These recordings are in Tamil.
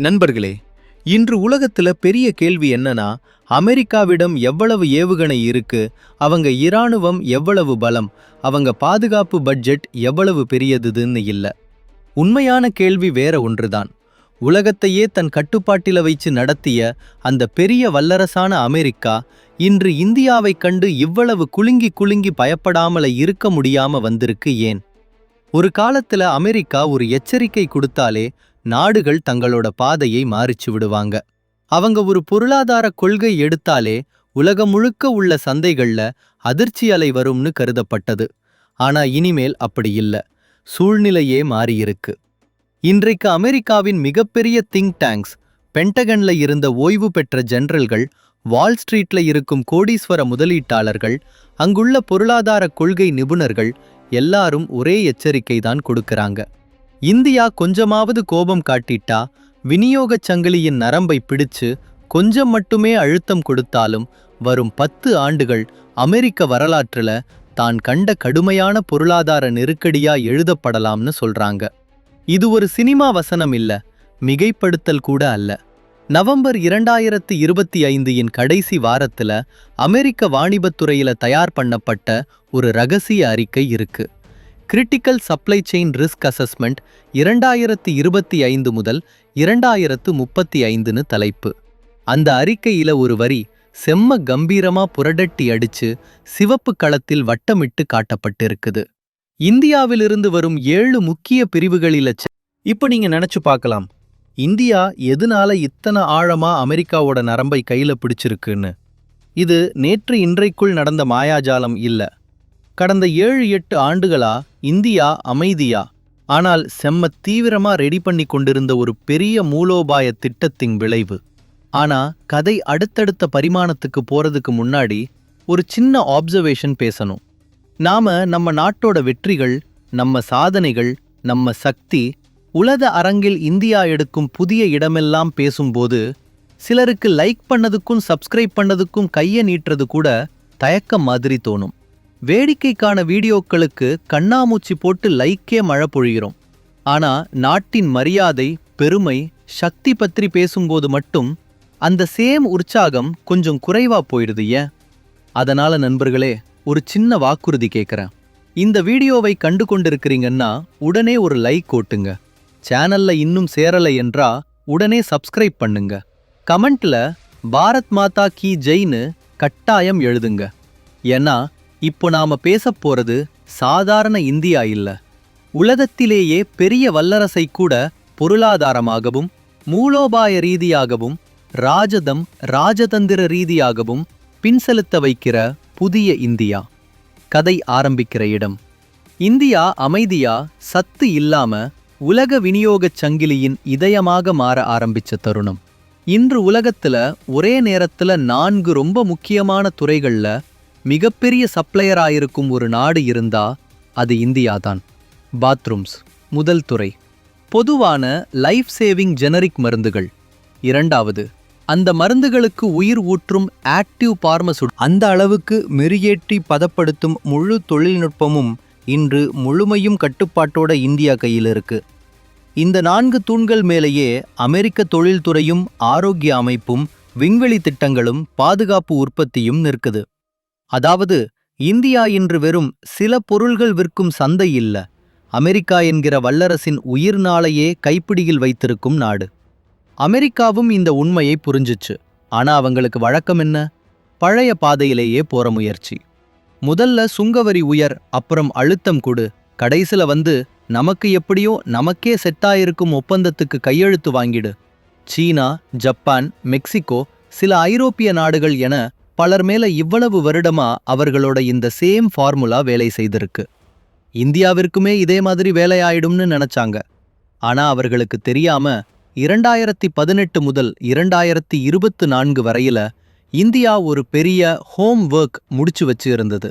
நண்பர்களே இன்று உலகத்துல பெரிய கேள்வி என்னன்னா அமெரிக்காவிடம் எவ்வளவு ஏவுகணை இருக்கு அவங்க இராணுவம் எவ்வளவு பலம் அவங்க பாதுகாப்பு பட்ஜெட் எவ்வளவு பெரியதுன்னு இல்ல. உண்மையான கேள்வி வேற ஒன்றுதான். உலகத்தையே தன் கட்டுப்பாட்டில வைச்சு நடத்திய அந்த பெரிய வல்லரசான அமெரிக்கா இன்று இந்தியாவைக் கண்டு இவ்வளவு குலுங்கி குலுங்கி பயப்படாமல இருக்க முடியாம வந்திருக்கு ஏன்? ஒரு காலத்துல அமெரிக்கா ஒரு எச்சரிக்கை கொடுத்தாலே நாடுகள் தங்களோட பாதையை மாறிச்சு விடுவாங்க. அவங்க ஒரு பொருளாதார கொள்கை எடுத்தாலே உலகம் முழுக்க உள்ள சந்தைகள்ல அதிர்ச்சி அலை வரும்னு கருதப்பட்டது. ஆனா இனிமேல் அப்படி இல்ல. சூழ்நிலையே மாறியிருக்கு. இன்றைக்கு அமெரிக்காவின் மிகப்பெரிய திங்க் டேங்க்ஸ் பென்டகன்ல இருந்த ஓய்வு பெற்ற ஜெனரல்கள் வால் ஸ்ட்ரீட்ல இருக்கும் கோடீஸ்வர முதலீட்டாளர்கள் அங்குள்ள பொருளாதார கொள்கை நிபுணர்கள் எல்லாரும் ஒரே எச்சரிக்கை தான் கொடுக்கறாங்க. இந்தியா கொஞ்சமாவது கோபம் காட்டிட்டா விநியோகச் சங்கிலியின் நரம்பை பிடிச்சு கொஞ்சம் மட்டுமே அழுத்தம் கொடுத்தாலும் வரும் பத்து ஆண்டுகள் அமெரிக்க வரலாற்றுல தான் கண்ட கடுமையான பொருளாதார நெருக்கடியா எழுதப்படலாம்னு சொல்றாங்க. இது ஒரு சினிமா வசனம் இல்ல மிகைப்படுத்தல் கூட அல்ல. நவம்பர் இரண்டாயிரத்து இருபத்தி ஐந்து இன் கடைசி வாரத்துல அமெரிக்க வாணிபத்துறையில தயார் பண்ணப்பட்ட ஒரு ரகசிய அறிக்கை இருக்கு. Critical supply chain risk assessment இரண்டாயிரத்து இருபத்தி ஐந்து முதல் இரண்டாயிரத்து முப்பத்தி ஐந்துன்னு தலைப்பு. அந்த அறிக்கையில ஒரு வரி செம்ம கம்பீரமா புரடட்டி அடிச்சு சிவப்பு களத்தில் வட்டமிட்டு காட்டப்பட்டிருக்குது. இந்தியாவிலிருந்து வரும் ஏழு முக்கிய பிரிவுகளில செ- இப்ப நீங்க நினைச்சு பார்க்கலாம். இந்தியா எதனால இத்தனை ஆழமா அமெரிக்காவோட நரம்பை கையில பிடிச்சிருக்குன்னு. இது நேற்று இன்றைக்குள் நடந்த மாயாஜாலம் இல்ல. கடந்த ஏழு எட்டு ஆண்டுகளா இந்தியா அமைதியா? ஆனால் செம்ம தீவிரமா ரெடி பண்ணி கொண்டிருந்த ஒரு பெரிய மூலோபாய திட்டத்தின் விளைவு. ஆனா கதை அடுத்தடுத்த பரிமாணத்துக்கு போறதுக்கு முன்னாடி ஒரு சின்ன ஆப்சர்வேஷன் பேசணும். நாம நம்ம நாட்டோட வெற்றிகள் நம்ம சாதனைகள் நம்ம சக்தி உலக அரங்கில் இந்தியா எடுக்கும் புதிய இடமெல்லாம் பேசும்போது சிலருக்கு லைக் பண்ணதுக்கும் சப்ஸ்கிரைப் பண்ணதுக்கும் கையை நீட்டுறது கூட தயக்கம் மாதிரி தோணும். வேடிக்கைக்கான வீடியோக்களுக்கு கண்ணாமூச்சி போட்டு லைக்கே மழை பொழிகிறோம். ஆனா நாட்டின் மரியாதை பெருமை சக்தி பற்றி பேசும்போது மட்டும் அந்த சேம் உற்சாகம் கொஞ்சம் குறைவா போயிடுது ஏன்? அதனால நண்பர்களே ஒரு சின்ன வாக்குறுதி கேட்குறேன் இந்த வீடியோவை கண்டு கொண்டிருக்கிறீங்கன்னா உடனே ஒரு லைக் ஓட்டுங்க. சேனல்ல இன்னும் சேரலை என்றா உடனே சப்ஸ்கிரைப் பண்ணுங்க. கமெண்ட்ல பாரத் மாதா கி ஜெய்னு கட்டாயம் எழுதுங்க. ஏன்னா இப்போ நாம பேச போறது சாதாரண இந்தியா இல்ல. உலகத்திலேயே பெரிய வல்லரசை கூட பொருளாதாரமாகவும் மூலோபாய ரீதியாகவும் ராஜதம் ராஜதந்திர ரீதியாகவும் பின்செலுத்த வைக்கிற புதிய இந்தியா. கதை ஆரம்பிக்கிற இடம். இந்தியா அமைதியா சத்து இல்லாம உலக விநியோகச் சங்கிலியின் இதயமாக மாற ஆரம்பிச்ச தருணம். இன்று உலகத்துல ஒரே நேரத்துல நான்கு ரொம்ப முக்கியமான துறைகள்ல மிகப்பெரிய சப்ளையராயிருக்கும் ஒரு நாடு இருந்தா அது இந்தியாதான். பாத்ரூம்ஸ் முதல் துறை. பொதுவான லைஃப் சேவிங் ஜெனரிக் மருந்துகள். இரண்டாவது அந்த மருந்துகளுக்கு உயிர் ஊற்றும் ஆக்டிவ் பார்மசு அந்த அளவுக்கு மெருகேற்றி பதப்படுத்தும் முழு தொழில்நுட்பமும் இன்று முழுமையும் கட்டுப்பாட்டோட இந்தியா கையில் இருக்கு. இந்த நான்கு தூண்கள் மேலேயே அமெரிக்க தொழில்துறையும் ஆரோக்கிய அமைப்பும் விண்வெளி திட்டங்களும் பாதுகாப்பு உற்பத்தியும் நிற்குது. அதாவது இந்தியா இன்று வெறும் சில பொருள்கள் விற்கும் சந்தை இல்ல. அமெரிக்கா என்கிற வல்லரசின் உயிர்நாளையே கைப்பிடியில் வைத்திருக்கும் நாடு. அமெரிக்காவும் இந்த உண்மையை புரிஞ்சுச்சு. ஆனா அவங்களுக்கு வழக்கம் என்ன? பழைய பாதையிலேயே போற முயற்சி. முதல்ல சுங்கவரி உயர் அப்புறம் அழுத்தம் கொடு. கடைசில வந்து நமக்கு எப்படியோ நமக்கே செட்டாயிருக்கும் ஒப்பந்தத்துக்கு கையெழுத்து வாங்கிடு. சீனா ஜப்பான் மெக்சிகோ சில ஐரோப்பிய நாடுகள் என பலர் மேல இவ்வளவு வருடமா அவர்களோட இந்த சேம் ஃபார்முலா வேலை செய்திருக்கு. இந்தியாவிற்குமே இதே மாதிரி வேலையாயிடும்னு நினைச்சாங்க. ஆனா அவர்களுக்கு தெரியாம இரண்டாயிரத்தி பதினெட்டு முதல் இரண்டாயிரத்தி இருபத்து நான்கு வரையில இந்தியா ஒரு பெரிய ஹோம் ஒர்க் முடிச்சு வச்சு இருந்தது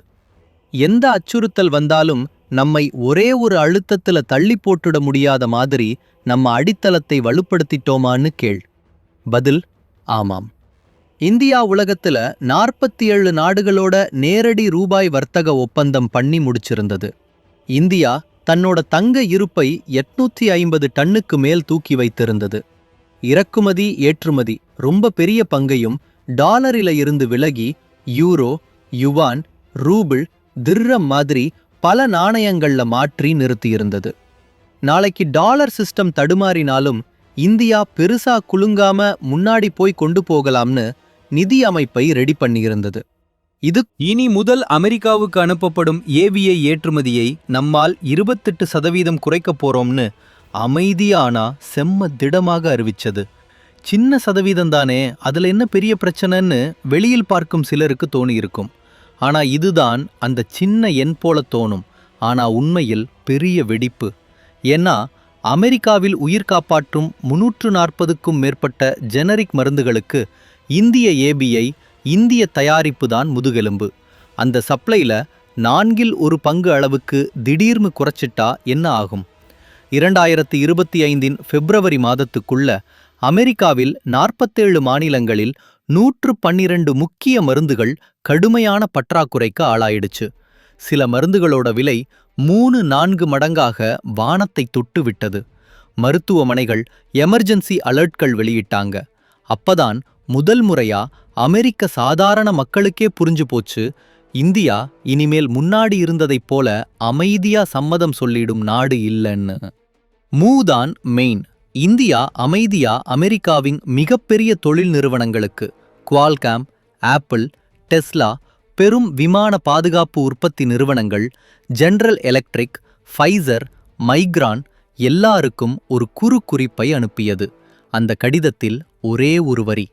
எந்த அச்சுறுத்தல் வந்தாலும் நம்மை ஒரே ஒரு அழுத்தத்துல தள்ளி போட்டுட முடியாத மாதிரி நம்ம அடித்தளத்தை வலுப்படுத்திட்டோமான்னு கேள். பதில் ஆமாம். இந்தியா உலகத்துல நாற்பத்தி ஏழு நாடுகளோட நேரடி ரூபாய் வர்த்தக ஒப்பந்தம் பண்ணி முடிச்சிருந்தது. இந்தியா தன்னோட தங்க இருப்பை எட்நூத்தி ஐம்பது டன்னுக்கு மேல் தூக்கி வைத்திருந்தது. இறக்குமதி ஏற்றுமதி ரொம்ப பெரிய பங்கையும் டாலரில இருந்து விலகி யூரோ யுவான் ரூபிள் திர்ரம் மாதிரி பல நாணயங்கள்ல மாற்றி நிறுத்தியிருந்தது. நாளைக்கு டாலர் சிஸ்டம் தடுமாறினாலும் இந்தியா பெருசா குலுங்காம முன்னாடி போய் கொண்டு போகலாம்னு நிதி அமைப்பை ரெடி பண்ணியிருந்தது. இது இனி முதல் அமெரிக்காவுக்கு அனுப்பப்படும் ஏவிஐ ஏற்றுமதியை நம்மால் இருபத்தெட்டு சதவீதம் குறைக்கப் போறோம்னு அமைதியானா செம்ம திடமாக அறிவிச்சது. சின்ன சதவீதம் தானே அதுல என்ன பெரிய பிரச்சனைன்னு வெளியில் பார்க்கும் சிலருக்கு தோணியிருக்கும். ஆனா இதுதான் அந்த சின்ன எண் போல தோணும். ஆனா உண்மையில் பெரிய வெடிப்பு. ஏன்னா அமெரிக்காவில் உயிர் காப்பாற்றும் முன்னூற்று நாற்பதுக்கும் மேற்பட்ட ஜெனரிக் மருந்துகளுக்கு இந்திய ஏபிஐ இந்திய தயாரிப்பு தான் முதுகெலும்பு. அந்த சப்ளைல நான்கில் ஒரு பங்கு அளவுக்கு திடீர்னு குறைச்சிட்டா என்ன ஆகும்? இரண்டாயிரத்து இருபத்தி ஐந்தின் பிப்ரவரி மாதத்துக்குள்ள அமெரிக்காவில் நாற்பத்தேழு மாநிலங்களில் நூற்று பன்னிரண்டு முக்கிய மருந்துகள் கடுமையான பற்றாக்குறைக்கு ஆளாயிடுச்சு. சில மருந்துகளோட விலை மூணு நான்கு மடங்காக வானத்தை தொட்டு விட்டது மருத்துவமனைகள் எமர்ஜென்சி அலர்ட்கள் வெளியிட்டாங்க. அப்பதான் முதல் முறையா அமெரிக்க சாதாரண மக்களுக்கே புரிஞ்சு போச்சு இந்தியா இனிமேல் முன்னாடி இருந்ததைப் போல அமைதியா சம்மதம் சொல்லிடும் நாடு இல்லைன்னு. மூதான் மெயின். இந்தியா அமைதியா அமெரிக்காவின் மிகப்பெரிய தொழில் நிறுவனங்களுக்கு குவால்காம் ஆப்பிள் டெஸ்லா பெரும் விமான பாதுகாப்பு உற்பத்தி நிறுவனங்கள் ஜெனரல் எலக்ட்ரிக் ஃபைசர் மைக்ரான் எல்லாருக்கும் ஒரு குறு குறிப்பை அனுப்பியது. அந்த கடிதத்தில் ஒரே ஒரு வரி.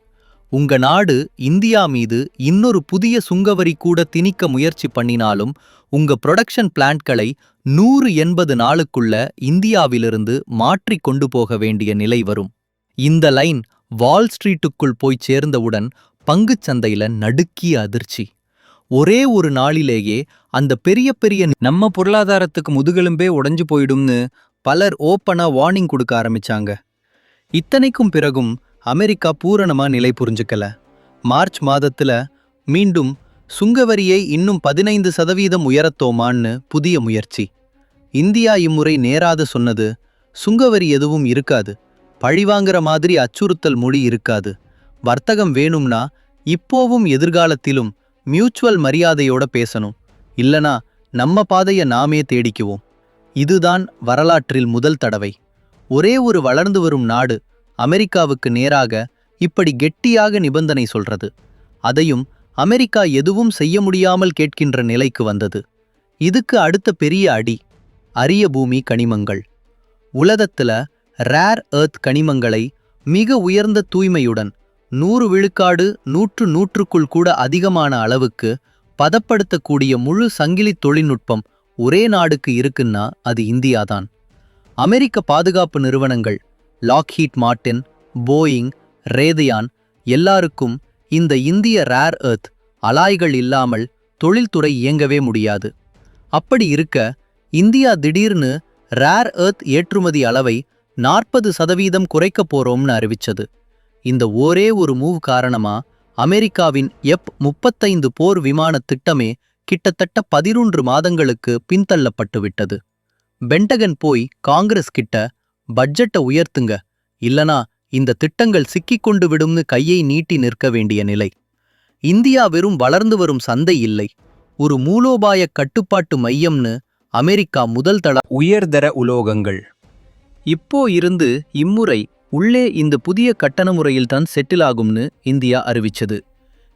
உங்க நாடு இந்தியா மீது இன்னொரு புதிய சுங்கவரி கூட திணிக்க முயற்சி பண்ணினாலும் உங்க புரொடக்ஷன் பிளான்ட்களை நூறு எண்பது நாளுக்குள்ள இந்தியாவிலிருந்து மாற்றி கொண்டு போக வேண்டிய நிலை வரும். இந்த லைன் வால் ஸ்ட்ரீட்டுக்குள் போய் சேர்ந்தவுடன் பங்குச் சந்தையில நடுக்கிய அதிர்ச்சி. ஒரே ஒரு நாளிலேயே அந்த பெரிய பெரிய நம்ம பொருளாதாரத்துக்கு முதுகெலும்பே உடைஞ்சு போயிடும்னு பலர் ஓப்பனா வார்னிங் கொடுக்க ஆரம்பிச்சாங்க. இத்தனைக்கும் பிறகும் அமெரிக்கா பூரணமா நிலை புரிஞ்சுக்கல. மார்ச் மாதத்துல மீண்டும் சுங்கவரியை இன்னும் பதினைந்து சதவீதம் உயரத்தோமான்னு புதிய முயற்சி. இந்தியா இம்முறை நேராத சொன்னது சுங்கவரி எதுவும் இருக்காது. பழிவாங்கிற மாதிரி அச்சுறுத்தல் மொழி இருக்காது. வர்த்தகம் வேணும்னா இப்போவும் எதிர்காலத்திலும் மியூச்சுவல் மரியாதையோட பேசணும். இல்லனா நம்ம பாதையை நாமே தேடிக்குவோம். இதுதான் வரலாற்றில் முதல் தடவை. ஒரே ஒரு வளர்ந்து வரும் நாடு அமெரிக்காவுக்கு நேராக இப்படி கெட்டியாக நிபந்தனை சொல்றது. அதையும் அமெரிக்கா எதுவும் செய்ய முடியாமல் கேட்கின்ற நிலைக்கு வந்தது. இதுக்கு அடுத்த பெரிய அடி அரிய பூமி கனிமங்கள். உலகத்துல ரேர் ஏர்த் கனிமங்களை மிக உயர்ந்த தூய்மையுடன் நூறு விழுக்காடு நூற்று நூற்றுக்குள் கூட அதிகமான அளவுக்கு பதப்படுத்தக்கூடிய முழு சங்கிலி தொழில்நுட்பம் ஒரே நாடுக்கு இருக்குன்னா அது இந்தியாதான். அமெரிக்க பாதுகாப்பு நிறுவனங்கள் லாக்ஹீட் மார்ட்டின் போயிங் ரேதையான் எல்லாருக்கும் இந்த இந்திய ரேர் எர்த் அலாய்கள் இல்லாமல் தொழில்துறை இயங்கவே முடியாது. அப்படி இருக்க இந்தியா திடீர்னு ரேர் எர்த் ஏற்றுமதி அளவை நாற்பது சதவீதம் குறைக்கப் போறோம்னு அறிவிச்சது. இந்த ஒரே ஒரு மூவ் காரணமா அமெரிக்காவின் எப் முப்பத்தைந்து போர் விமான திட்டமே கிட்டத்தட்ட பதினொன்று மாதங்களுக்கு பின்தள்ளப்பட்டு விட்டது. பென்டகன் போய் காங்கிரஸ் கிட்ட பட்ஜெட்டை உயர்த்துங்க. இல்லனா இந்த திட்டங்கள் சிக்கிக்கொண்டு விடும்னு கையை நீட்டி நிற்க வேண்டிய நிலை. இந்தியா வெறும் வளர்ந்து வரும் சந்தை இல்லை. ஒரு மூலோபாய கட்டுப்பாட்டு மையம்னு அமெரிக்கா முதல் தள உயர்தர உலோகங்கள். இப்போ இருந்து இம்முறை உள்ளே இந்த புதிய கட்டண முறையில்தான் செட்டில் ஆகும்னு இந்தியா அறிவிச்சது.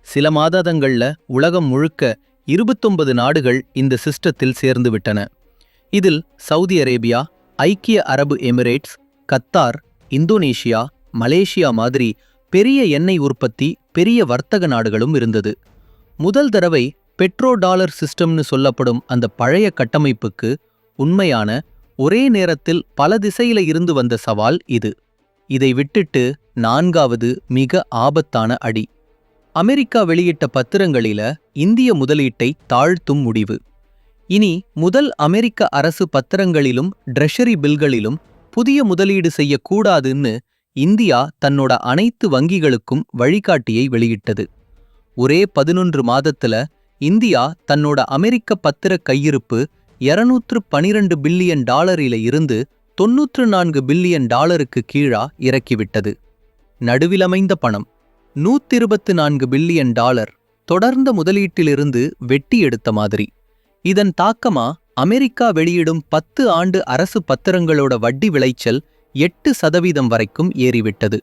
சில மாதங்கள்ல உலகம் முழுக்க இருபத்தொன்பது நாடுகள் இந்த சிஸ்டத்தில் சேர்ந்து விட்டன. இதில் சவுதி அரேபியா ஐக்கிய அரபு எமிரேட்ஸ் கத்தார் இந்தோனேஷியா மலேசியா மாதிரி பெரிய எண்ணெய் உற்பத்தி பெரிய வர்த்தக நாடுகளும் இருந்தது. முதல் தடவை பெட்ரோ டாலர் சிஸ்டம்னு சொல்லப்படும் அந்த பழைய கட்டமைப்புக்கு உண்மையான ஒரே நேரத்தில் பல திசையில இருந்து வந்த சவால் இது. இதை விட்டுட்டு நான்காவது மிக ஆபத்தான அடி. அமெரிக்கா வெளியிட்ட பத்திரங்களில இந்திய முதலீட்டை தாழ்த்தும் முடிவு. இனி முதல் அமெரிக்க அரசு பத்திரங்களிலும் ட்ரெஷரி பில்களிலும் புதிய முதலீடு செய்யக்கூடாதுன்னு இந்தியா தன்னோட அனைத்து வங்கிகளுக்கும் வழிகாட்டியை வெளியிட்டது. ஒரே பதினொன்று மாதத்துல இந்தியா தன்னோட அமெரிக்க பத்திர கையிருப்பு இருநூற்று பனிரெண்டு பில்லியன் டாலரில இருந்து தொன்னூற்று நான்கு பில்லியன் டாலருக்கு கீழா இறக்கிவிட்டது. நடுவிலமைந்த பணம் நூத்திருபத்து நான்கு பில்லியன் டாலர் தொடர்ந்த முதலீட்டிலிருந்து வெட்டி எடுத்த மாதிரி. இதன் தாக்கமா அமெரிக்கா வெளியிடும் பத்து ஆண்டு அரசு பத்திரங்களோட வட்டி விளைச்சல் எட்டு சதவீதம் வரைக்கும் ஏறிவிட்டது.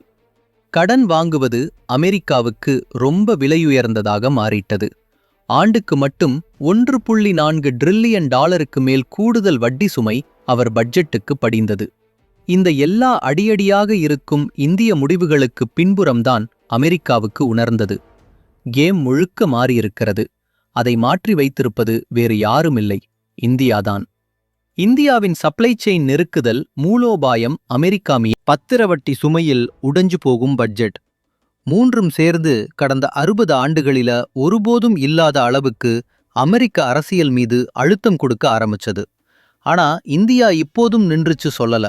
கடன் வாங்குவது அமெரிக்காவுக்கு ரொம்ப விலையுயர்ந்ததாக மாறிட்டது. ஆண்டுக்கு மட்டும் ஒன்று புள்ளி நான்கு ட்ரில்லியன் டாலருக்கு மேல் கூடுதல் வட்டி சுமை அவர் பட்ஜெட்டுக்கு படிந்தது. இந்த எல்லா அடியடியாக இருக்கும் இந்திய முடிவுகளுக்கு பின்புறம்தான் அமெரிக்காவுக்கு உணர்ந்தது. கேம் முழுக்க மாறியிருக்கிறது. அதை மாற்றி வைத்திருப்பது வேறு யாருமில்லை. இந்தியாதான். இந்தியாவின் சப்ளை செயின் நெருக்குதல் மூலோபாயம் அமெரிக்கா மீ பத்திரவட்டி சுமையில் உடைஞ்சு போகும் பட்ஜெட் மூன்றும் சேர்ந்து கடந்த அறுபது ஆண்டுகளில ஒருபோதும் இல்லாத அளவுக்கு அமெரிக்க அரசியல் மீது அழுத்தம் கொடுக்க ஆரம்பிச்சது. ஆனா இந்தியா இப்போதும் நின்றுச்சு சொல்லல.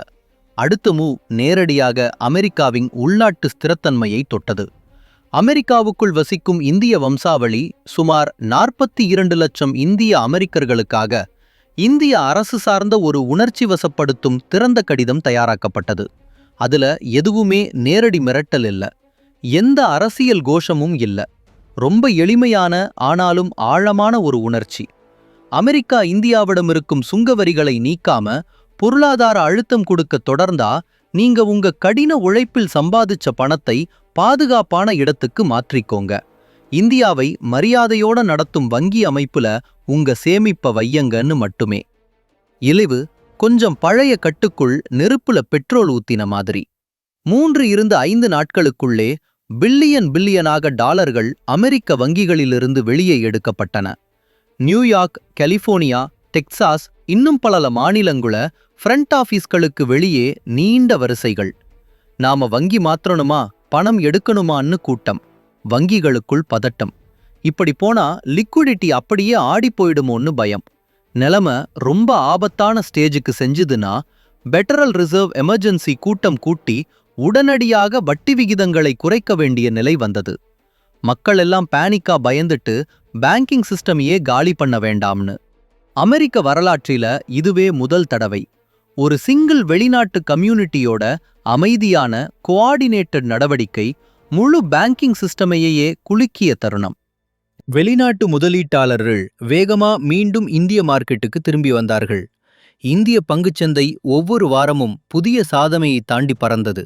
அடுத்த மூவ் நேரடியாக அமெரிக்காவின் உள்நாட்டு ஸ்திரத்தன்மையை தொட்டது. அமெரிக்காவுக்குள் வசிக்கும் இந்திய வம்சாவளி சுமார் நாற்பத்தி இரண்டு லட்சம் இந்திய அமெரிக்கர்களுக்காக இந்திய அரசு சார்ந்த ஒரு உணர்ச்சி வசப்படுத்தும் திறந்த கடிதம் தயாராக்கப்பட்டது. அதுல எதுவுமே நேரடி மிரட்டல் இல்ல. எந்த அரசியல் கோஷமும் இல்ல. ரொம்ப எளிமையான ஆனாலும் ஆழமான ஒரு உணர்ச்சி. அமெரிக்கா இந்தியாவிடம் இருக்கும் சுங்க வரிகளை நீக்காம பொருளாதார அழுத்தம் கொடுக்க தொடர்ந்தா நீங்க உங்க கடின உழைப்பில் சம்பாதிச்ச பணத்தை பாதுகாப்பான இடத்துக்கு மாற்றிக்கோங்க. இந்தியாவை மரியாதையோட நடத்தும் வங்கி அமைப்புல உங்க சேமிப்ப வையங்கன்னு மட்டுமே. இழிவு கொஞ்சம் பழைய கட்டுக்குள் நெருப்புல பெட்ரோல் ஊத்தின மாதிரி. மூன்று இருந்து ஐந்து நாட்களுக்குள்ளே பில்லியன் பில்லியனாக டாலர்கள் அமெரிக்க வங்கிகளிலிருந்து வெளியே எடுக்கப்பட்டன. நியூயார்க் கலிஃபோர்னியா டெக்சாஸ் இன்னும் பல மாநிலங்குல ஃப்ரண்ட் ஆஃபீஸ்களுக்கு வெளியே நீண்ட வரிசைகள். நாம வங்கி மாத்தணுமா பணம் எடுக்கணுமான்னு கூட்டம். வங்கிகளுக்குள் பதட்டம். இப்படி போனா லிக்விடிட்டி அப்படியே ஆடி போயிடுமோன்னு பயம். நிலைமை ரொம்ப ஆபத்தான ஸ்டேஜுக்கு செஞ்சுதுன்னா பெட்டரல் ரிசர்வ் எமர்ஜென்சி கூட்டம் கூட்டி உடனடியாக வட்டி விகிதங்களை குறைக்க வேண்டிய நிலை வந்தது. மக்கள் எல்லாம் பேனிக்கா பயந்துட்டு பேங்கிங் சிஸ்டமையே காலி பண்ண வேண்டாம்னு. அமெரிக்க வரலாற்றில இதுவே முதல் தடவை. ஒரு சிங்கிள் வெளிநாட்டு கம்யூனிட்டியோட அமைதியான கோஆர்டினேட்டட் நடவடிக்கை முழு பேங்கிங் சிஸ்டமையே குலுக்கிய தருணம். வெளிநாட்டு முதலீட்டாளர்கள் வேகமா மீண்டும் இந்திய மார்க்கெட்டுக்கு திரும்பி வந்தார்கள். இந்திய பங்குச்சந்தை ஒவ்வொரு வாரமும் புதிய சாதனையை தாண்டி பறந்தது.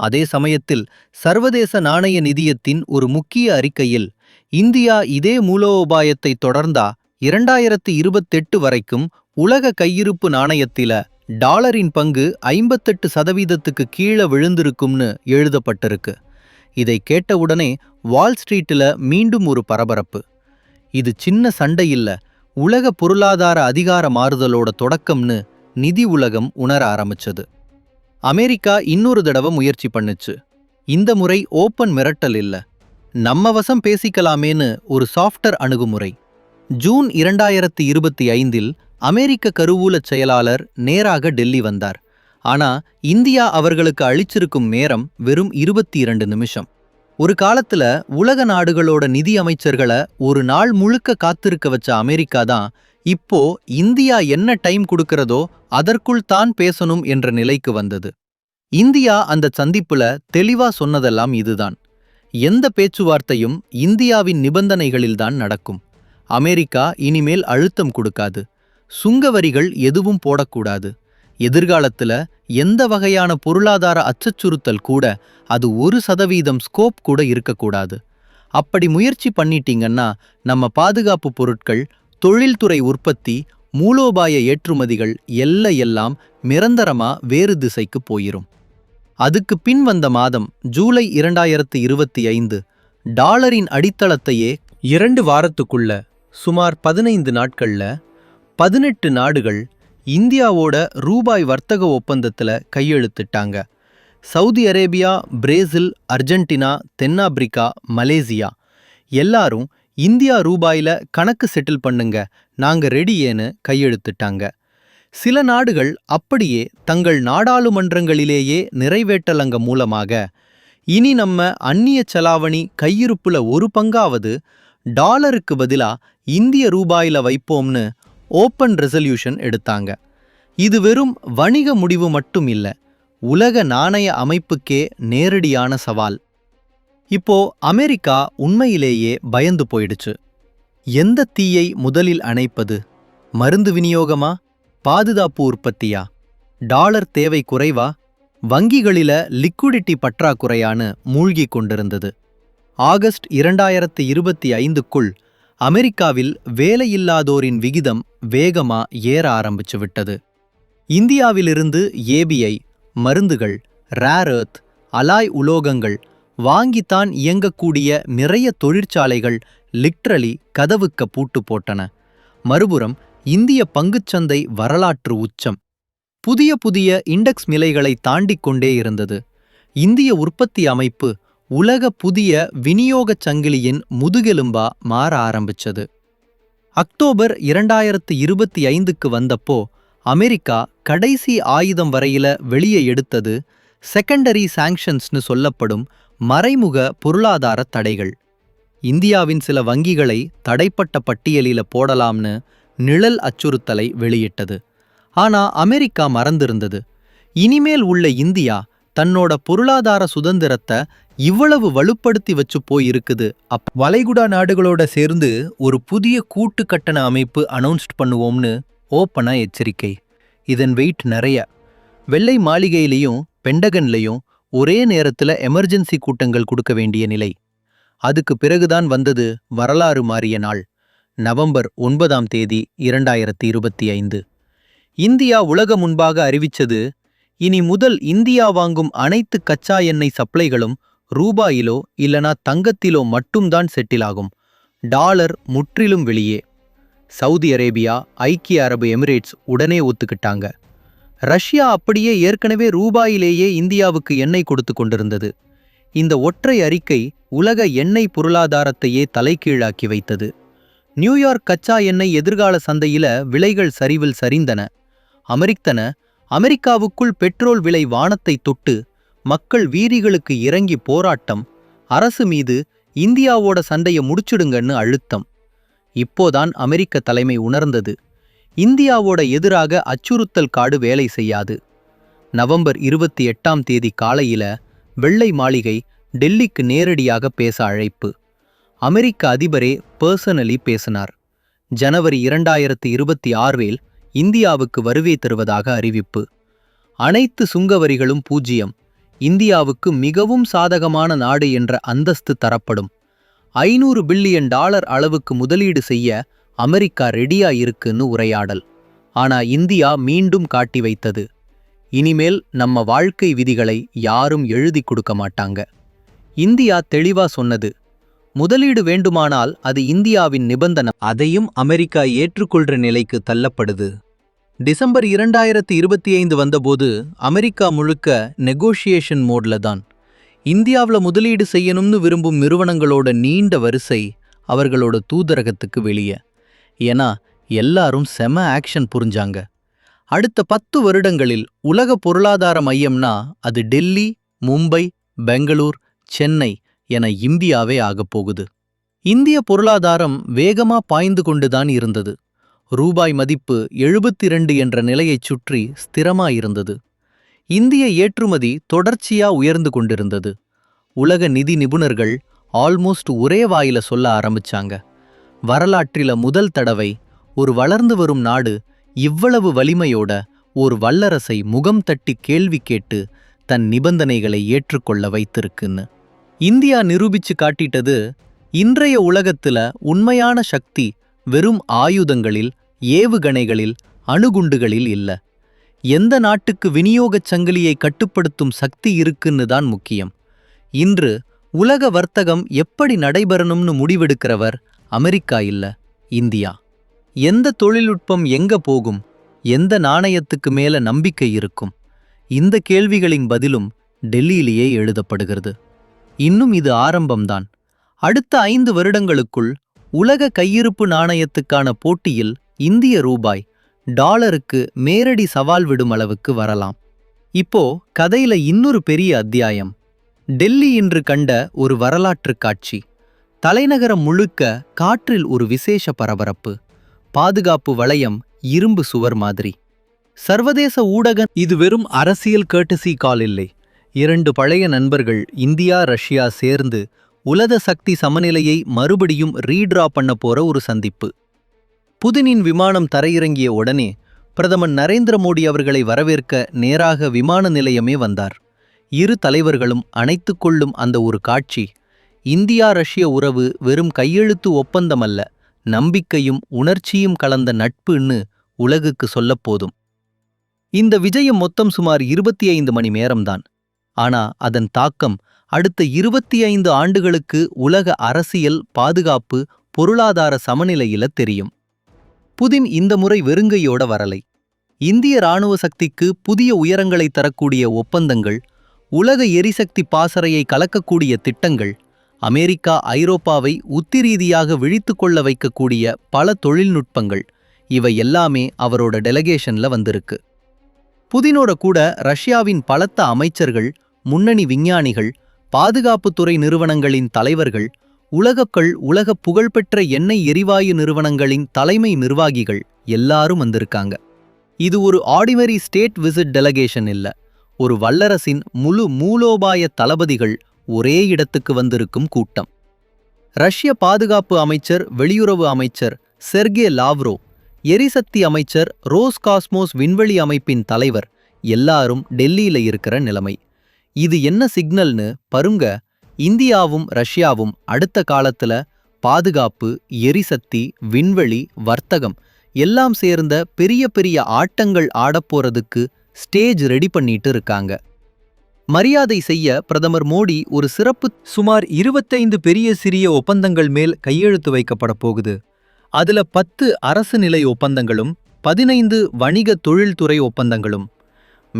அதே சமயத்தில் சர்வதேச நாணய நிதியத்தின் ஒரு முக்கிய அறிக்கையில் இந்தியா இதே மூலோபாயத்தை தொடர்ந்தா இரண்டாயிரத்து இருபத்தெட்டு வரைக்கும் உலக கையிருப்பு நாணயத்தில டாலரின் பங்கு ஐம்பத்தெட்டு சதவீதத்துக்கு கீழே விழுந்திருக்கும்னு எழுதப்பட்டிருக்கு. இதை கேட்டவுடனே வால் ஸ்ட்ரீட்டில் மீண்டும் ஒரு பரபரப்பு. இது சின்ன சண்டை இல்ல உலக பொருளாதார அதிகார மாறுதலோட தொடக்கம்னு நிதி உலகம் உணர ஆரம்பிச்சது. அமெரிக்கா இன்னொரு தடவை முயற்சி பண்ணுச்சு. இந்த முறை ஓப்பன் மிரட்டல் இல்ல. நம்ம வசம் பேசிக்கலாமேன்னு ஒரு சாஃப்டர் அணுகுமுறை. ஜூன் இரண்டாயிரத்தி இருபத்தி ஐந்தில் அமெரிக்க கருவூலச் செயலாளர் நேராக டெல்லி வந்தார். ஆனா இந்தியா அவர்களுக்கு அளிச்சிருக்கும் நேரம் வெறும் இருபத்தி இரண்டு நிமிஷம். ஒரு காலத்துல உலக நாடுகளோட நிதி அமைச்சர்களை ஒரு நாள் முழுக்க காத்திருக்க வச்ச அமெரிக்கா தான் இப்போ இந்தியா என்ன டைம் கொடுக்கறதோ அதற்குள் தான் பேசணும் என்ற நிலைக்கு வந்தது. இந்தியா அந்த சந்திப்புல தெளிவா சொன்னதெல்லாம் இதுதான். எந்த பேச்சுவார்த்தையும் இந்தியாவின் நிபந்தனைகளில்தான் நடக்கும். அமெரிக்கா இனிமேல் அழுத்தம் கொடுக்காது. சுங்க வரிகள் எதுவும் போடக்கூடாது. எதிர்காலத்துல எந்த வகையான பொருளாதார அச்சச்சுறுத்தல் கூட அது ஒரு சதவீதம் ஸ்கோப் கூட இருக்கக்கூடாது. அப்படி முயற்சி பண்ணிட்டீங்கன்னா நம்ம பாதுகாப்பு பொருட்கள் தொழில்துறை உற்பத்தி மூலோபாய ஏற்றுமதிகள் எல்ல எல்லாம் நிரந்தரமா வேறு திசைக்கு போயிரும். அதுக்கு பின் வந்த மாதம் ஜூலை இரண்டாயிரத்து இருபத்தி ஐந்து டாலரின் அடித்தளத்தையே இரண்டு வாரத்துக்குள்ள சுமார் பதினைந்து நாட்கள்ல பதினெட்டு நாடுகள் இந்தியாவோட ரூபாய் வர்த்தக ஒப்பந்தத்துல கையெழுத்திட்டாங்க. சவுதி அரேபியா பிரேசில் அர்ஜென்டினா தென்னாப்பிரிக்கா மலேசியா. எல்லாரும் இந்தியா ரூபாயில் கணக்கு செட்டில் பண்ணுங்க நாங்க ரெடியேன்னு கையெழுத்திட்டாங்க. சில நாடுகள் அப்படியே தங்கள் நாடாளுமன்றங்களிலேயே நிறைவேற்றலங்க மூலமாக. இனி நம்ம அந்நிய செலாவணி கையிருப்புல ஒரு பங்காவது டாலருக்கு பதிலா இந்திய ரூபாயில் வைப்போம்னு ஓப்பன் ரெசல்யூஷன் எடுத்தாங்க. இது வெறும் வணிக முடிவு மட்டும் இல்ல உலக நாணய அமைப்புக்கே நேரடியான சவால். இப்போ அமெரிக்கா உண்மையிலேயே பயந்து போயிடுச்சு. எந்த தீயை முதலில் அணைப்பது? மருந்து விநியோகமா? பாதுகாப்பு உற்பத்தியா? டாலர் தேவை குறைவா? வங்கிகளில லிக்விடிட்டி பற்றாக்குறையான்னு மூழ்கி கொண்டிருந்தது. ஆகஸ்ட் இரண்டாயிரத்து இருபத்தி ஐந்துக்குள் அமெரிக்காவில் வேலையில்லாதோரின் விகிதம் வேகமா ஏற ஆரம்பிச்சு விட்டது. இந்தியாவிலிருந்து ஏபிஐ மருந்துகள் ரேர் எர்த் அலாய் உலோகங்கள் வாங்கித்தான் இயங்கக்கூடிய நிறைய தொழிற்சாலைகள் லிட்ரலி கதவுக்க பூட்டு போட்டன. மறுபுறம் இந்திய பங்குச்சந்தை வரலாற்று உச்சம். புதிய புதிய இண்டெக்ஸ் நிலைகளை தாண்டிக் கொண்டே இருந்தது. இந்திய உற்பத்தி அமைப்பு உலக புதிய விநியோகச் சங்கிலியின் முதுகெலும்பா மாற ஆரம்பிச்சது. அக்டோபர் இரண்டாயிரத்து இருபத்தி ஐந்துக்கு வந்தப்போ அமெரிக்கா கடைசி ஆயுதம் வரையில வெளியே எடுத்தது செகண்டரி சாங்ஷன்ஸ்னு சொல்லப்படும் மறைமுக பொருளாதார தடைகள். இந்தியாவின் சில வங்கிகளை தடைப்பட்ட பட்டியலில போடலாம்னு நிழல் அச்சுறுத்தலை வெளியிட்டது. ஆனா அமெரிக்கா மறந்திருந்தது. இனிமேல் உள்ள இந்தியா தன்னோட பொருளாதார சுதந்திரத்தை இவ்வளவு வலுப்படுத்தி வச்சு போயிருக்குது. அப் வளைகுடா நாடுகளோட சேர்ந்து ஒரு புதிய கூட்டு கட்டண அமைப்பு அனௌன்ஸ்ட் பண்ணுவோம்னு ஓப்பனா எச்சரிக்கை. இதன் வெயிட் நிறைய. வெள்ளை மாளிகையிலையும் பெண்டகன்லையும் ஒரே நேரத்துல எமர்ஜென்சி கூட்டங்கள் கொடுக்க வேண்டிய நிலை. அதுக்கு பிறகுதான் வந்தது வரலாறு மாறிய நாள். நவம்பர் ஒன்பதாம் தேதி இரண்டாயிரத்தி இருபத்தி ஐந்து. இந்தியா உலக முன்பாக அறிவிச்சது இனி முதல் இந்தியா வாங்கும் அனைத்து கச்சா எண்ணெய் சப்ளைகளும் ரூபாயிலோ இல்லனா தங்கத்திலோ மட்டும்தான் செட்டில் ஆகும் டாலர் முற்றிலும் வெளியே. சவுதி அரேபியா ஐக்கிய அரபு எமிரேட்ஸ் உடனே ஒத்துக்கிட்டாங்க. ரஷ்யா அப்படியே ஏற்கனவே ரூபாயிலேயே இந்தியாவுக்கு எண்ணெய் கொடுத்து கொண்டிருந்தது. இந்த ஒற்றை அறிக்கை உலக எண்ணெய் பொருளாதாரத்தையே தலைகீழாக்கி வைத்தது. நியூயார்க் கச்சா எண்ணெய் எதிர்கால சந்தையில விலைகள் சரிவில் சரிந்தன. அமெரிக்கன அமெரிக்காவுக்குள் பெட்ரோல் விலை வானத்தை தொட்டு மக்கள் வீதிகளுக்கு இறங்கி போராட்டம் அரசு மீது இந்தியாவோட சண்டையை முடிச்சிடுங்கன்னு அழுத்தம். இப்போதான் அமெரிக்க தலைமை உணர்ந்தது. இந்தியாவோட எதிராக அச்சுறுத்தல் காடு வேலை செய்யாது. நவம்பர் இருபத்தி எட்டாம் தேதி காலையில வெள்ளை மாளிகை டெல்லிக்கு நேரடியாக பேச அழைப்பு. அமெரிக்க அதிபரே பர்சனலி பேசினார். ஜனவரி இரண்டாயிரத்தி இருபத்தி ஆறில் இந்தியாவுக்கு வருகை தருவதாக அறிவிப்பு. அனைத்து சுங்கவரிகளும் பூஜ்ஜியம் இந்தியாவுக்கு மிகவும் சாதகமான நாடு என்ற அந்தஸ்து தரப்படும். ஐநூறு பில்லியன் டாலர் அளவுக்கு முதலீடு செய்ய அமெரிக்கா ரெடியா இருக்குன்னு உரையாடல். ஆனா இந்தியா மீண்டும் காட்டி வைத்தது. இனிமேல் நம்ம வாழ்க்கை விதிகளை யாரும் எழுதி கொடுக்க மாட்டாங்க. இந்தியா தெளிவா சொன்னது. முதலீடு வேண்டுமானால் அது இந்தியாவின் நிபந்தனை. அதையும் அமெரிக்கா ஏற்றுக்கொள்ற நிலைக்கு தள்ளப்படுது. டிசம்பர் இரண்டாயிரத்தி இருபத்தி ஐந்து வந்தபோது அமெரிக்கா முழுக்க நெகோஷியேஷன் மோட்ல தான். இந்தியாவில் முதலீடு செய்யணும்னு விரும்பும் நிறுவனங்களோட நீண்ட வரிசை அவர்களோட தூதரகத்துக்கு வெளியே. ஏன்னா எல்லாரும் செம ஆக்ஷன் புரிஞ்சாங்க. அடுத்த பத்து வருடங்களில் உலக பொருளாதார மையம்னா அது டெல்லி மும்பை பெங்களூர் சென்னை என இந்தியாவே ஆகப் போகுது. இந்திய பொருளாதாரம் வேகமா பாய்ந்து கொண்டுதான் இருந்தது. ரூபாய் மதிப்பு எழுபத்தி ரெண்டு என்ற நிலையைச் சுற்றி ஸ்திரமாயிருந்தது. இந்திய ஏற்றுமதி தொடர்ச்சியா உயர்ந்து கொண்டிருந்தது. உலக நிதி நிபுணர்கள் ஆல்மோஸ்ட் ஒரே வாயில சொல்ல ஆரம்பிச்சாங்க. வரலாற்றில முதல் தடவை ஒரு வளர்ந்து வரும் நாடு இவ்வளவு வலிமையோட ஒரு வல்லரசை முகம் தட்டி கேள்வி கேட்டு தன் நிபந்தனைகளை ஏற்றுக்கொள்ள வைத்திருக்குன்னு. இந்தியா நிரூபிச்சு காட்டிட்டது இன்றைய உலகத்துல உண்மையான சக்தி வெறும் ஆயுதங்களில் ஏவுகணைகளில் அணுகுண்டுகளில் இல்ல. எந்த நாட்டுக்கு விநியோகச் சங்கிலியை கட்டுப்படுத்தும் சக்தி இருக்குன்னு தான் முக்கியம். இன்று உலக வர்த்தகம் எப்படி நடைபெறணும்னு முடிவெடுக்கிறவர் அமெரிக்கா இல்ல இந்தியா. எந்த தொழில்நுட்பம் எங்க போகும்? எந்த நாணயத்துக்கு மேல நம்பிக்கை இருக்கும்? இந்த கேள்விகளின் பதிலும் டெல்லியிலேயே எழுதப்படுகிறது. இன்னும் இது ஆரம்பம்தான். அடுத்த ஐந்து வருடங்களுக்குள் உலக கையிருப்பு நாணயத்துக்கான போட்டியில் இந்திய ரூபாய் டாலருக்கு நேரடி சவால் விடும் அளவுக்கு வரலாம். இப்போ கதையில இன்னொரு பெரிய அத்தியாயம். டெல்லி இன்று கண்ட ஒரு வரலாற்று காட்சி. தலைநகரம் முழுக்க காற்றில் ஒரு விசேஷ பரபரப்பு. பாதுகாப்பு வளையம் இரும்பு சுவர் மாதிரி. சர்வதேச ஊடக இது வெறும் அரசியல் கேட்டசி கால் இல்லை. இரண்டு பழைய நண்பர்கள் இந்தியா ரஷ்யா சேர்ந்து உலக சக்தி சமநிலையை மறுபடியும் ரீட்ரா பண்ண போற ஒரு சந்திப்பு. புதினின் விமானம் தரையிறங்கிய உடனே பிரதமர் நரேந்திர மோடி அவர்களை வரவேற்க நேராக விமான நிலையமே வந்தார். இரு தலைவர்களும் அணைத்து கொள்ளும் அந்த ஒரு காட்சி இந்தியா ரஷ்ய உறவு வெறும் கையெழுத்து ஒப்பந்தமல்ல நம்பிக்கையும் உணர்ச்சியும் கலந்த நட்புன்னு உலகுக்கு சொல்லப் போதும். இந்த விஜயம் மொத்தம் சுமார் இருபத்தி ஐந்து மணி நேரம்தான். ஆனா அதன் தாக்கம் அடுத்த இருபத்தி ஐந்து ஆண்டுகளுக்கு உலக அரசியல் பாதுகாப்பு பொருளாதார சமநிலையில தெரியும். புதின் இந்த முறை வெறுங்கையோட வரலை. இந்திய இராணுவ சக்திக்கு புதிய உயரங்களை தரக்கூடிய ஒப்பந்தங்கள் உலக எரிசக்தி பாசறையை கலக்கக்கூடிய திட்டங்கள் அமெரிக்கா ஐரோப்பாவை உத்திரீதியாக விழித்து கொள்ள வைக்கக்கூடிய பல தொழில்நுட்பங்கள் இவை எல்லாமே அவரோட டெலகேஷன்ல வந்திருக்கு. புதினோட கூட ரஷ்யாவின் பலத்த அமைச்சர்கள் முன்னணி விஞ்ஞானிகள் பாதுகாப்புத்துறை நிறுவனங்களின் தலைவர்கள் உலகக்கள் உலக புகழ்பெற்ற எண்ணெய் எரிவாயு நிறுவனங்களின் தலைமை நிர்வாகிகள் எல்லாரும் வந்திருக்காங்க. இது ஒரு ஆர்டினரி ஸ்டேட் விசிட் டெலகேஷன் இல்ல ஒரு வல்லரசின் முழு மூலோபாய தளபதிகள் ஒரே இடத்துக்கு வந்திருக்கும் கூட்டம். ரஷ்ய பாதுகாப்பு அமைச்சர் வெளியுறவு அமைச்சர் செர்கே லாவ்ரோ எரிசக்தி அமைச்சர் ரோஸ் காஸ்மோஸ் விண்வெளி அமைப்பின் தலைவர் எல்லாரும் டெல்லியில இருக்கிற நிலைமை. இது என்ன சிக்னல்னு பருங்க. இந்தியாவும் ரஷ்யாவும் அடுத்த காலத்துல பாதுகாப்பு எரிசக்தி விண்வெளி வர்த்தகம் எல்லாம் சேர்ந்த பெரிய பெரிய ஆட்டங்கள் ஆடப்போறதுக்கு ஸ்டேஜ் ரெடி பண்ணிட்டு இருக்காங்க. மரியாதை செய்ய பிரதமர் மோடி ஒரு சிறப்பு சுமார் இருபத்தைந்து பெரிய சிறிய ஒப்பந்தங்கள் மேல் கையெழுத்து வைக்கப்பட போகுது. அதுல பத்து அரசு நிலை ஒப்பந்தங்களும் பதினைந்து வணிக தொழில்துறை ஒப்பந்தங்களும்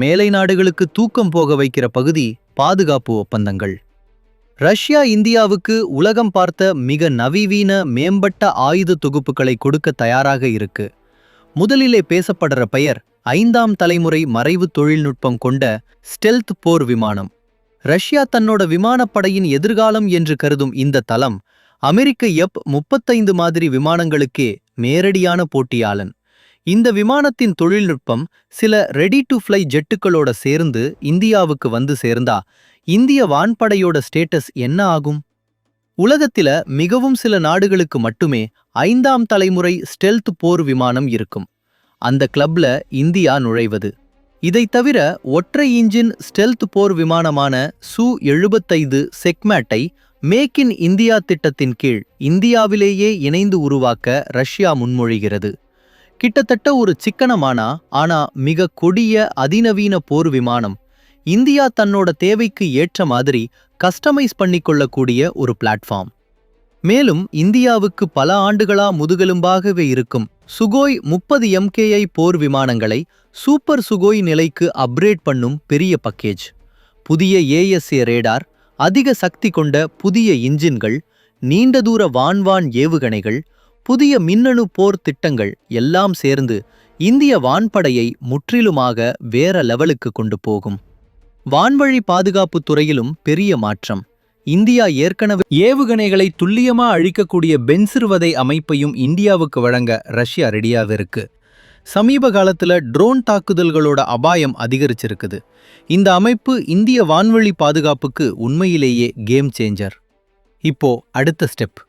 மேலை நாடுகளுக்கு தூக்கம் போக வைக்கிற பகுதி பாதுகாப்பு ஒப்பந்தங்கள். ரஷ்யா இந்தியாவுக்கு உலகம் பார்த்த மிக நவீன மேம்பட்ட ஆயுத தொகுப்புகளை கொடுக்க தயாராக இருக்கு. முதலிலே பேசப்படுற பெயர் ஐந்தாம் தலைமுறை மறைவு தொழில்நுட்பம் கொண்ட ஸ்டெல்த் போர் விமானம். ரஷ்யா தன்னோட விமானப்படையின் எதிர்காலம் என்று கருதும் இந்த தளம் அமெரிக்க எப் முப்பத்தைந்து மாதிரி விமானங்களுக்கே நேரடியான போட்டியாளன். இந்த விமானத்தின் தொழில்நுட்பம் சில ரெடி டு ஃப்ளை ஜெட்டுகளோட சேர்ந்து இந்தியாவுக்கு வந்து சேர்ந்தா இந்திய வான்படையோட ஸ்டேட்டஸ் என்ன ஆகும்? உலகத்தில மிகவும் சில நாடுகளுக்கு மட்டுமே ஐந்தாம் தலைமுறை ஸ்டெல்த் போர் விமானம் இருக்கும். அந்த கிளப்ல இந்தியா நுழைவது. இதைத் தவிர ஒற்றை இன்ஜின் ஸ்டெல்த் போர் விமானமான சு எழுபத்தைந்து செக்மேட்டை மேக் இன் இந்தியா திட்டத்தின் கீழ் இந்தியாவிலேயே இணைந்து உருவாக்க ரஷ்யா முன்மொழிகிறது. கிட்டத்தட்ட ஒரு சிக்கனமானா ஆனா மிக கொடிய அதிநவீன போர் விமானம். இந்தியா தன்னோட தேவைக்கு ஏற்ற மாதிரி கஸ்டமைஸ் பண்ணிக்கொள்ளக்கூடிய ஒரு பிளாட்ஃபார்ம். மேலும் இந்தியாவுக்கு பல ஆண்டுகளா முதுகெலும்பாகவே இருக்கும் சுகோய் முப்பது எம்கேஐ போர் விமானங்களை சூப்பர் சுகோய் நிலைக்கு அப்கிரேட் பண்ணும் பெரிய பக்கேஜ் புதிய ஏஎஸ்ஏ ரேடார் அதிக சக்தி கொண்ட புதிய இன்ஜின்கள் நீண்ட தூர வான்வான் ஏவுகணைகள் புதிய மின்னணு போர் திட்டங்கள் எல்லாம் சேர்ந்து இந்திய வான்படையை முற்றிலுமாக வேற லெவலுக்கு கொண்டு போகும். வான்வழி பாதுகாப்பு துறையிலும் பெரிய மாற்றம். இந்தியா ஏற்கனவே ஏவுகணைகளை துல்லியமா அழிக்கக்கூடிய பென்சிறுவதை அமைப்பையும் இந்தியாவுக்கு வழங்க ரஷ்யா ரெடியாக இருக்கு. சமீப காலத்துல ட்ரோன் தாக்குதல்களோட அபாயம் அதிகரிச்சிருக்குது. இந்த அமைப்பு இந்திய வான்வழி பாதுகாப்புக்கு உண்மையிலேயே கேம் சேஞ்சர் இப்போ அடுத்த ஸ்டெப்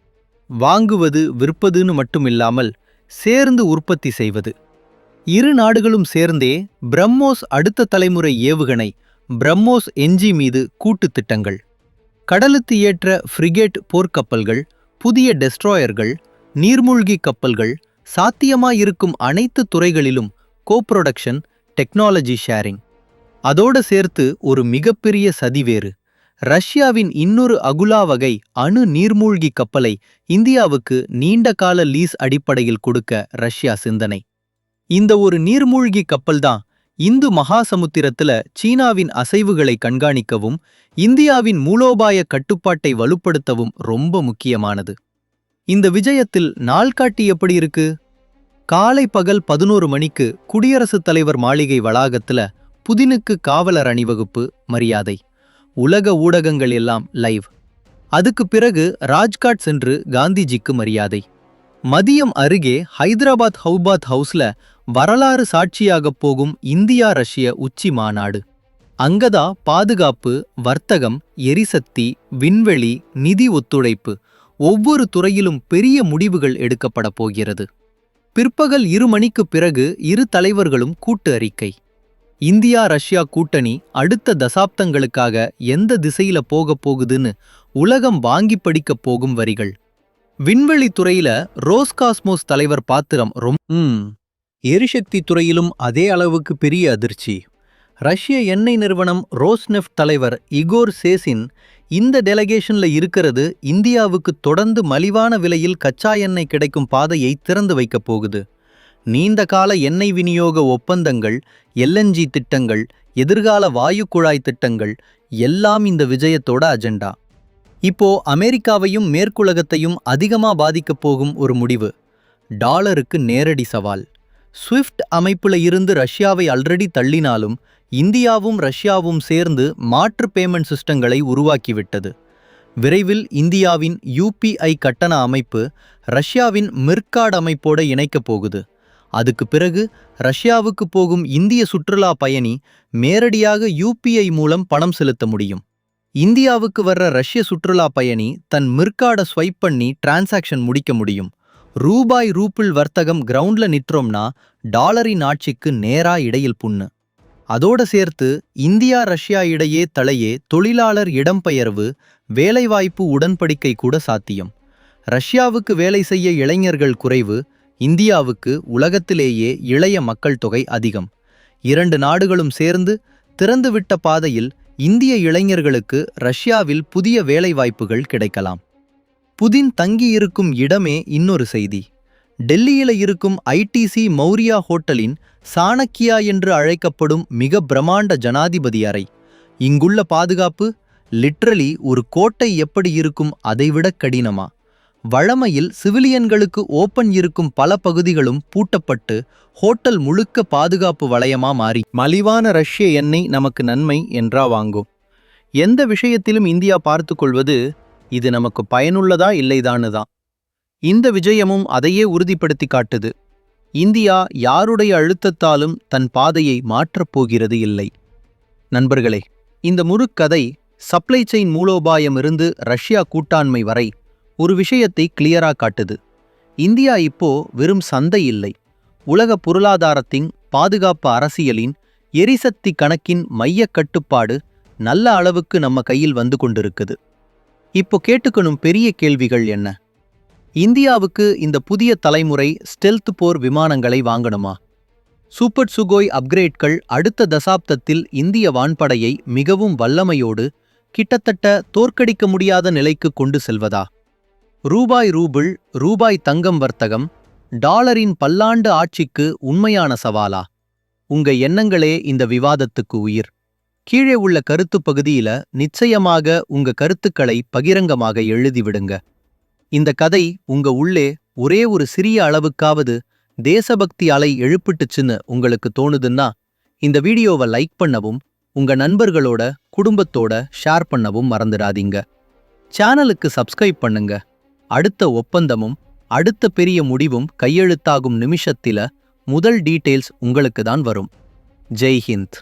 வாங்குவது விற்பதுன்னு மட்டும் இல்லாமல் சேர்ந்து உற்பத்தி செய்வது. இரு நாடுகளும் சேர்ந்தே பிரம்மோஸ் அடுத்த தலைமுறை ஏவுகணை பிரம்மோஸ் என்ஜி மீது கூட்டுத் திட்டங்கள். கடலுக்கு ஏற்ற ஃப்ரிகேட் போர்க்கப்பல்கள் புதிய டெஸ்ட்ராயர்கள் நீர்மூழ்கி கப்பல்கள் சாத்தியமாயிருக்கும் அனைத்து துறைகளிலும் கோப்ரொடக்ஷன் டெக்னாலஜி ஷேரிங். அதோடு சேர்த்து ஒரு மிகப்பெரிய சதிவேறு ரஷ்யாவின் இன்னொரு அகுலா வகை அணு நீர்மூழ்கி கப்பலை இந்தியாவுக்கு நீண்ட கால லீஸ் அடிப்படையில் கொடுக்க ரஷ்யா சிந்தனை. இந்த ஒரு நீர்மூழ்கி கப்பல்தான் இந்து மகாசமுத்திரத்துல சீனாவின் அசைவுகளை கண்காணிக்கவும் இந்தியாவின் மூலோபாய கட்டுப்பாட்டை வலுப்படுத்தவும் ரொம்ப முக்கியமானது. இந்த விஜயத்தில் நாள்காட்டி எப்படி இருக்கு? காலை பகல் பதினோரு மணிக்கு குடியரசுத் தலைவர் மாளிகை வளாகத்துல புதினுக்கு காவலர் அணிவகுப்பு மரியாதை. உலக ஊடகங்கள் எல்லாம் லைவ் அதுக்கு பிறகு ராஜ்காட் சென்று காந்திஜிக்கு மரியாதை. மதியம் அருகே ஹைதராபாத் ஹவுபாத் ஹவுஸ்ல வரலாறு சாட்சியாகப் போகும் இந்தியா ரஷ்ய உச்சி மாநாடு. அங்கதா பாதுகாப்பு வர்த்தகம் எரிசக்தி விண்வெளி நிதி ஒத்துழைப்பு ஒவ்வொரு துறையிலும் பெரிய முடிவுகள் எடுக்கப்பட போகிறது. பிற்பகல் இரு மணிக்குப் பிறகு இரு தலைவர்களும் கூட்டு அறிக்கை. இந்தியா ரஷ்யா கூட்டணி அடுத்த தசாப்தங்களுக்காக எந்த திசையில போகப் போகுதுன்னு உலகம் வாங்கி படிக்கப் போகும் வரிகள். விண்வெளி துறையில ரோஸ்காஸ்மோஸ் தலைவர் பாத்திரம் ரொம்ப ம். எரிசக்தி துறையிலும் அதே அளவுக்கு பெரிய அதிர்ச்சி. ரஷ்ய எண்ணெய் நிறுவனம் ரோஸ்நெஃப்ட் தலைவர் இகோர் சேசின் இந்த டெலகேஷன்ல இருக்கிறது இந்தியாவுக்கு தொடர்ந்து மலிவான விலையில் கச்சா எண்ணெய் கிடைக்கும் பாதையை திறந்து வைக்கப் போகுது. நீண்ட கால எண்ணெய் விநியோக ஒப்பந்தங்கள் எல்என்ஜி திட்டங்கள் எதிர்கால வாயு குழாய் திட்டங்கள் எல்லாம் இந்த விஜயத்தோட அஜெண்டா. இப்போ அமெரிக்காவையும் மேற்குலகத்தையும் அதிகமா பாதிக்கப் போகும் ஒரு முடிவு. டாலருக்கு நேரடி சவால். ஸ்விஃப்ட் அமைப்புல இருந்து ரஷ்யாவை ஆல்ரெடி தள்ளினாலும் இந்தியாவும் ரஷ்யாவும் சேர்ந்து மாற்று பேமெண்ட் சிஸ்டங்களை உருவாக்கிவிட்டது. விரைவில் இந்தியாவின் யூபிஐ கட்டண அமைப்பு ரஷ்யாவின் மிர்காட் அமைப்போட இணைக்கப் போகுது. அதுக்கு பிறகு ரஷ்யாவுக்கு போகும் இந்திய சுற்றுலா பயணி நேரடியாக யூபிஐ மூலம் பணம் செலுத்த முடியும். இந்தியாவுக்கு வர்ற ரஷ்ய சுற்றுலா பயணி தன் மிர்காட ஸ்வைப் பண்ணி டிரான்சாக்ஷன் முடிக்க முடியும். ரூபாய் ரூபிள் வர்த்தகம் கிரவுண்ட்ல நிற்றோம்னா டாலரின் ஆட்சிக்கு நேரா இடையில் புண்ணு. அதோட சேர்த்து இந்தியா ரஷ்யா இடையே தலையே தொழிலாளர் இடம்பெயர்வு வேலைவாய்ப்பு உடன்படிக்கை கூட சாத்தியம். ரஷ்யாவுக்கு வேலை செய்ய இளைஞர்கள் குறைவு இந்தியாவுக்கு உலகத்திலேயே இளைய மக்கள் தொகை அதிகம். இரண்டு நாடுகளும் சேர்ந்து திறந்துவிட்ட பாதையில் இந்திய இளைஞர்களுக்கு ரஷ்யாவில் புதிய வேலைவாய்ப்புகள் கிடைக்கலாம். புதின் தங்கியிருக்கும் இடமே இன்னொரு செய்தி. டெல்லியில இருக்கும் ஐடிசி மௌரியா ஹோட்டலின் சாணக்கியா என்று அழைக்கப்படும் மிக பிரமாண்ட ஜனாதிபதி அறை. இங்குள்ள பாதுகாப்பு லிட்ரலி ஒரு கோட்டை எப்படி இருக்கும் அதைவிட கடினமா? வழமையில் சிவிலியன்களுக்கு ஓப்பன் இருக்கும் பல பகுதிகளும் பூட்டப்பட்டு ஹோட்டல் முழுக்க பாதுகாப்பு வளையமா மாறி. மலிவான ரஷ்ய எண்ணெய் நமக்கு நன்மை என்றா வாங்கும். எந்த விஷயத்திலும் இந்தியா பார்த்துக் கொள்வது இது நமக்கு பயனுள்ளதா இல்லைதான்னு தான் இந்த விஜயமும் அதையே உறுதிப்படுத்தி காட்டுது. இந்தியா யாருடைய அழுத்தத்தாலும் தன் பாதையை மாற்றப் போகிறது இல்லை. நண்பர்களே இந்த முறுக்கதை சப்ளை செயின் மூலோபாயமிருந்து ரஷ்யா கூட்டாண்மை வரை ஒரு விஷயத்தை கிளியரா காட்டுது. இந்தியா இப்போ வெறும் சந்தை இல்லை. உலக பொருளாதாரத்தின் பாதுகாப்பு அரசியலின் எரிசக்தி கணக்கின் மையக் கட்டுப்பாடு நல்ல அளவுக்கு நம்ம கையில் வந்து கொண்டிருக்குது. இப்போ கேட்டுக்கணும் பெரிய கேள்விகள் என்ன? இந்தியாவுக்கு இந்த புதிய தலைமுறை ஸ்டெல்த் போர் விமானங்களை வாங்கணுமா? சூப்பர் சுகோய் அப்கிரேட்கள் அடுத்த தசாப்தத்தில் இந்திய வான்படையை மிகவும் வல்லமையோடு கிட்டத்தட்ட தோற்கடிக்க முடியாத நிலைக்கு கொண்டு செல்வதா? ரூபாய் ரூபிள் ரூபாய் தங்கம் வர்த்தகம் டாலரின் பல்லாண்டு ஆட்சிக்கு உண்மையான சவாலா? உங்க எண்ணங்களே இந்த விவாதத்துக்கு உயிர். கீழே உள்ள கருத்து பகுதியில நிச்சயமாக உங்க கருத்துக்களை பகிரங்கமாக எழுதிவிடுங்க. இந்த கதை உங்க உள்ளே ஒரே ஒரு சிறிய அளவுக்காவது தேசபக்தி அலை எழுப்பிட்டுச்சுன்னு உங்களுக்கு தோணுதுன்னா இந்த வீடியோவை லைக் பண்ணவும் உங்க நண்பர்களோட குடும்பத்தோட ஷேர் பண்ணவும் மறந்துடாதீங்க. சேனலுக்கு சப்ஸ்கிரைப் பண்ணுங்க. அடுத்த ஒப்பந்தமும் அடுத்த பெரிய முடிவும் கையெழுத்தாகும் நிமிஷத்தில முதல் டீட்டெயில்ஸ் உங்களுக்கு தான் வரும். ஜெய் ஹிந்த்.